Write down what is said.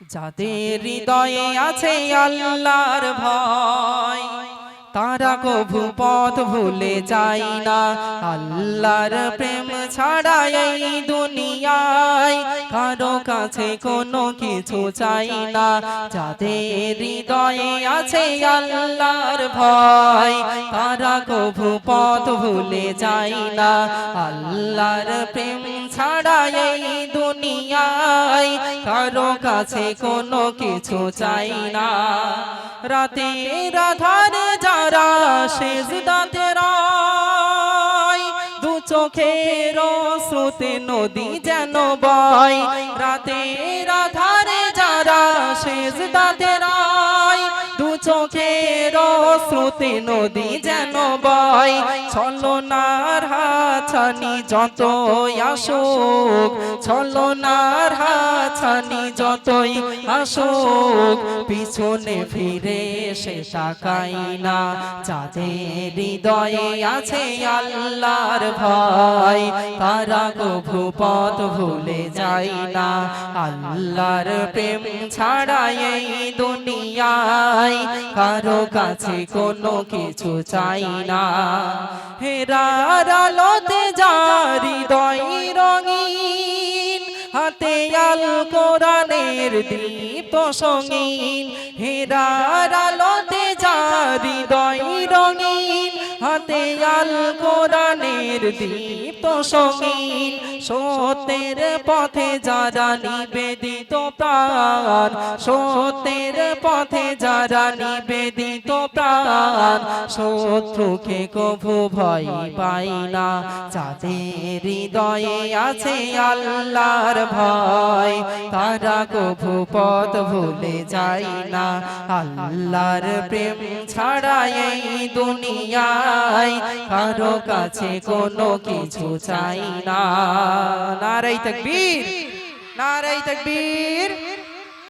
যাদের হৃদয়ে আছে আল্লাহর ভয় তারা কভু পথ ভুলে যায় না। আল্লাহর প্রেম ছাড়া এই দুনিয়ায় কারও কাছে কোনো কিছু চাই না। যাদের হৃদয়ে আছে আল্লাহর ভয় তারা কভু পথ ভুলে যায় না। আল্লাহর প্রেম ছাড়া এই কারও কাছে কোনো কিছু চাই না। রাতে রাধার যারা শেষ দাঁতে দু চোখের শ্রুতে নদী যেন বাই রাতে রাধার যারা শেষ দাঁতে দু চোখের শ্রুতে নদী যেন বয়। ছলনার হাছানি যত আসুক, ছলনার হাছানি যতই আসুক, পিছনে ফিরে সে তাকাই না। যাদের হৃদয়ে আছে আল্লাহর ভয়, তারা কভু পথ ভুলে যায় না। আল্লাহর প্রেম ছাড়াই দুনিয়ায় কারও কাছে কোনো কিছু চাই না। হেরার যার হৃদয় রঙিন, হাতে আল কোরআনের দীপ সঙ্গীন। হেরার আলোতে যার হৃদয় রঙিন, হাতে আল কোরআনের দীপ সঙ্গীন। সত্যের পথে যারা নিবেদিত প্রাণ, সত্যের পথে যারা নিবেদিত প্রাণ, শত্রুকে কভু ভয় পাই না। যাদের হৃদয়ে আছে আল্লাহর ভয়, তারা কভু পথ ভুলে যায় না। আল্লাহর প্রেম ছাড়া এই দুনিয়ায় কারও কাছে কোনো কিছু চাই না। নারাই তকবীর নারাই তকবীর।